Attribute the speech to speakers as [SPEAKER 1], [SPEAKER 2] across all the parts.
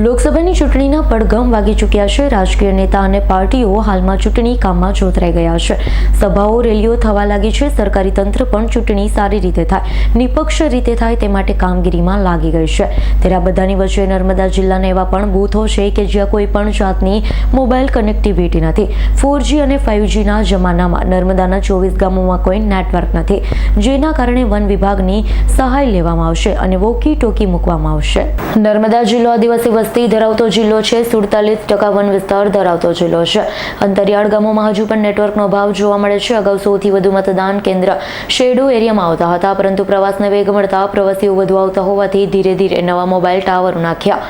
[SPEAKER 1] લોકસભાની ચૂંટણીના પડઘમ વાગી ચૂક્યા છે. રાજકીય નેતા અને પાર્ટીઓ હાલમાં ચૂંટણી કામમાં જોતરાઈ ગયા છે. સભાઓ, રેલીઓ થવા લાગી છે. સરકારી તંત્ર પણ ચૂંટણી સારી રીતે થાય, નિપક્ષ રીતે થાય તે માટે કામગીરીમાં લાગી ગઈ છે. ત્યારે બધાની વચ્ચે નર્મદા જિલ્લાના એવા પણ બૂથો છે કે જ્યાં કોઈ પણ જાતની મોબાઈલ કનેક્ટિવિટી નથી. ફોરજી અને ફાઇવજીના જમાનામાં નર્મદાના ચોવીસ ગામોમાં કોઈ નેટવર્ક નથી, જેના કારણે વન વિભાગની સહાય લેવામાં આવશે અને વોકી ટોકી મૂકવામાં આવશે. નર્મદા જિલ્લો આદિવાસી વસ્તી ધરાવતો જિલ્લો છે. સુડતાલીસ ટકા વન વિસ્તાર ધરાવતો જિલ્લો છે. અંતરિયાળ ગામોમાં હજુ પણ નેટવર્કનો અભાવ જોવા મળે છે. અગાઉ સૌથી વધુ મતદાન કેન્દ્ર શેડો એરિયામાં આવતા હતા, પરંતુ પ્રવાસને વેગ મળતા પ્રવાસીઓ વધુ આવતા હોવાથી ધીરે ધીરે નવા મોબાઈલ ટાવરો નાખ્યા.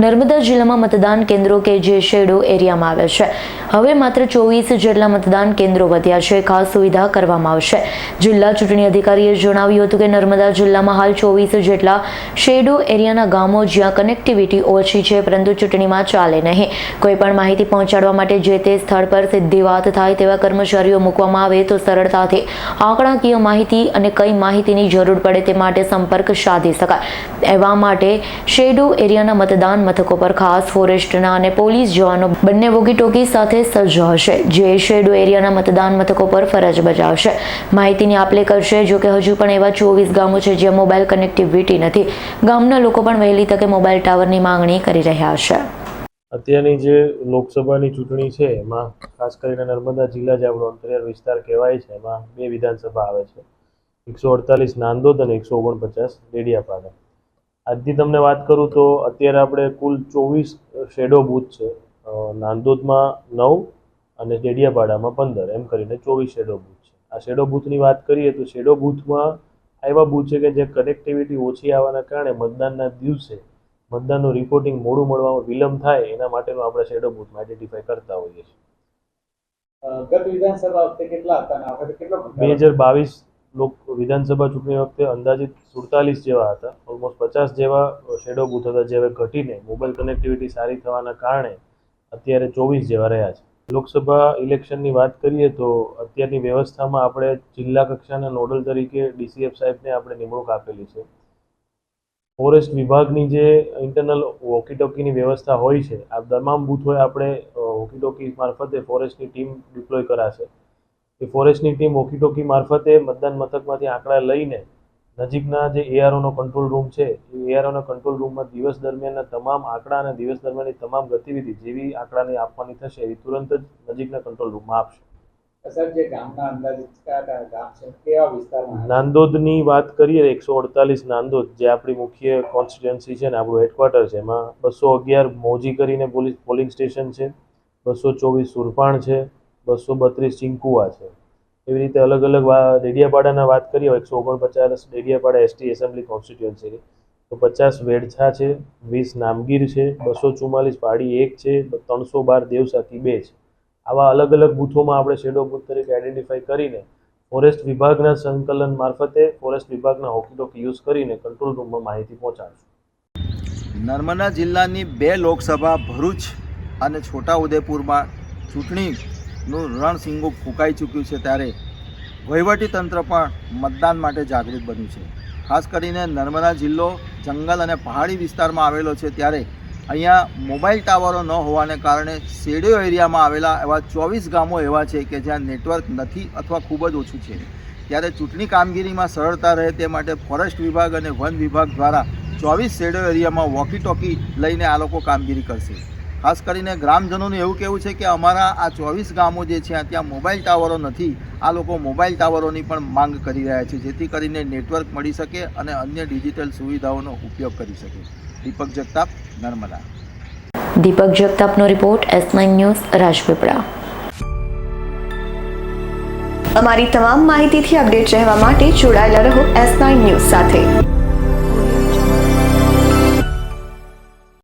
[SPEAKER 1] નર્મદા જિલ્લામાં મતદાન કેન્દ્રો કે જે શેડો એરિયામાં આવે છે. હવે માત્ર ચોવીસ જેટલા મતદાન કેન્દ્રો વધ્યા છે. ખાસ સુવિધા કરવામાં આવશે. જિલ્લા ચૂંટણી અધિકારીએ જણાવ્યું હતું કે નર્મદા જિલ્લામાં હાલ ચોવીસ જેટલા શેડો એરિયાના ગામો જ્યાં કનેક્ટિવિટી ઓછી છે, પરંતુ ચૂંટણીમાં ચાલે નહીં. કોઈ પણ માહિતી પહોંચાડવા માટે જે તે સ્થળ પર સીધી વાત થાય તેવા કર્મચારીઓ મૂકવામાં આવે તો સરળતાથી આંકડાકીય માહિતી અને કઈ માહિતીની જરૂર પડે તે માટે સંપર્ક સાધી શકાય. એવા માટે શેડો એરિયાના મતદાન મથકો પર ખાસ ફોરેસ્ટના અને પોલીસ જવાનો બંને વોકીટોકી સાથે સજ્જ હશે. જે શેડો એરિયાના મતદાન મથકો પર ફરજ બજાવશે. માહિતીની આપલે કરશે, જો કે હજુ પણ એવા ચોવીસ ગામો છે જ્યાં મોબાઈલ કનેક્ટિવિટી નથી. ગામના લોકો પણ વહેલી તકે મોબાઈલ ટાવરની માંગણી કરી રહ્યા છે.
[SPEAKER 2] અત્યારની જે લોકસભાની ચૂંટણી છે, એમાં ખાસ કરીને નર્મદા જિલ્લા જે આપણો અંતરિયાળ વિસ્તાર કહેવાય છે, એમાં બે વિધાનસભા આવે છે. એકસો અડતાલીસ નાંદોદ અને એકસો ઓગણપચાસ ડેડિયાપાડા. આજની તમને વાત કરું તો અત્યારે આપણે કુલ ચોવીસ શેડો બૂથ છે. નાંદોદમાં નવ અને ડેડિયાપાડામાં પંદર એમ કરીને ચોવીસ શેડો બૂથ છે. આ શેડો બૂથની વાત કરીએ તો શેડો બૂથમાં એવા બૂથ છે કે જે કનેક્ટિવિટી ઓછી આવવાના કારણે મતદાનના દિવસે મતદાનનું રિપોર્ટિંગ મોડું મળવામાં વિલંબ થાય એના માટેનું આપણે શેડો બૂથમાં આઈડેન્ટિફાઈ કરતા હોઈએ છીએ.
[SPEAKER 3] ગત વિધાનસભા વખતે કેટલા હતા આ વખતે કેટલો
[SPEAKER 2] બે હજાર બાવીસ લોક વિધાનસભા ચૂંટણી વખતે અંદાજિત સુડતાલીસ જેવા હતા. ઓલમોસ્ટ પચાસ જેવા શેડો બૂથ હતા જે હવે ઘટીને મોબાઈલ કનેક્ટિવિટી સારી થવાના કારણે અત્યારે ચોવીસ જેવા રહ્યા છે. લોકસભા ઇલેક્શનની વાત કરીએ તો અત્યારની વ્યવસ્થામાં આપણે જિલ્લા કક્ષાના નોડલ તરીકે ડીસીએફ સાહેબને આપણે નિમણૂક આપેલી છે. ફોરેસ્ટ વિભાગની જે ઇન્ટરનલ વોકીટોકીની વ્યવસ્થા હોય છે, આ તમામ બૂથોએ આપણે વોકીટોકી મારફતે ફોરેસ્ટની ટીમ ડિપ્લોય કરાશે. એ ફોરેસ્ટની ટીમ વોકીટોકી મારફતે મતદાન મથકમાંથી આંકડા લઈને નજીકના જે એઆરઓનો કંટ્રોલ રૂમ છે એ એઆરઓના કંટ્રોલ રૂમમાં દિવસ દરમિયાનના તમામ આંકડા અને દિવસ દરમિયાનની તમામ ગતિવિધિ જેવી આંકડાને આપવાની થશે એ તુરંત જ નજીકના કંટ્રોલ રૂમમાં આપશે? નાંદોદની વાત કરીએ એકસો અડતાલીસ નાંદોદ જે આપણી મુખ્ય કોન્સ્ટિટ્યુન્સી છે ને આપણું હેડક્વાર્ટર છે એમાં બસો અગિયાર મોજી કરીને પોલીસ પોલિંગ સ્ટેશન છે બસો ચોવીસ સુરપાણ છે બસો બત્રીસ ચિંકુવા છે. એવી રીતે અલગ અલગ ડેડિયાપાડાના વાત કરીએ એકસો ઓગણપચાસ ડેડિયાપાડા એસટી એસેમ્બલી કોન્સ્ટિટ્યુઅન્સી તો પચાસ વેડછા છે, વીસ નામગીર છે, બસો ચુમ્માલીસ પાડી એક છે ત્રણસો બાર દેવસાથી બે છે. આવા અલગ અલગ બૂથોમાં આપણે શેડો બૂથ તરીકે આઈડેન્ટિફાઈ કરીને ફોરેસ્ટ વિભાગના સંકલન મારફતે ફોરેસ્ટ વિભાગના હોકી ટોકી યુઝ કરીને કંટ્રોલ રૂમમાં માહિતી પહોંચાડશું.
[SPEAKER 4] નર્મદા જિલ્લાની બે લોકસભા ભરૂચ અને છોટાઉદેપુરમાં ચૂંટણીનું રણસિંગો ફૂંકાઈ ચૂક્યું છે ત્યારે વહીવટીતંત્ર પણ મતદાન માટે જાગૃત બન્યું છે. ખાસ કરીને નર્મદા જિલ્લો, જંગલ અને પહાડી વિસ્તારમાં આવેલો છે ત્યારે અહીંયા મોબાઈલ ટાવરો ન હોવાને કારણે શેડિયો એરિયામાં આવેલા એવા ચોવીસ ગામો એવા છે કે જ્યાં નેટવર્ક નથી અથવા ખૂબ જ ઓછું છે. ત્યારે ચૂંટણી કામગીરીમાં સરળતા રહે તે માટે ફોરેસ્ટ વિભાગ અને વન વિભાગ દ્વારા ચોવીસ શેડો એરિયામાં વોકી ટોકી લઈને આ લોકો કામગીરી કરશે. ખાસ કરીને ગ્રામજનોનું એવું કહેવું છે કે અમારા આ ચોવીસ ગામો જે છે ત્યાં મોબાઈલ ટાવરો નથી. આ લોકો મોબાઈલ ટાવરોની પણ માંગ કરી રહ્યા છે, જેથી કરીને નેટવર્ક મળી શકે અને અન્ય ડિજિટલ સુવિધાઓનો ઉપયોગ કરી શકે. Deepak Jagtap, Narmada.
[SPEAKER 1] Deepak જગતાપનો report, S nine news, Rajpipla.
[SPEAKER 5] અમારી તમામ માહિતીથી અપડેટ રહેવા માટે જોડાયેલા રહો એસ નાઇન ન્યૂઝ સાથે.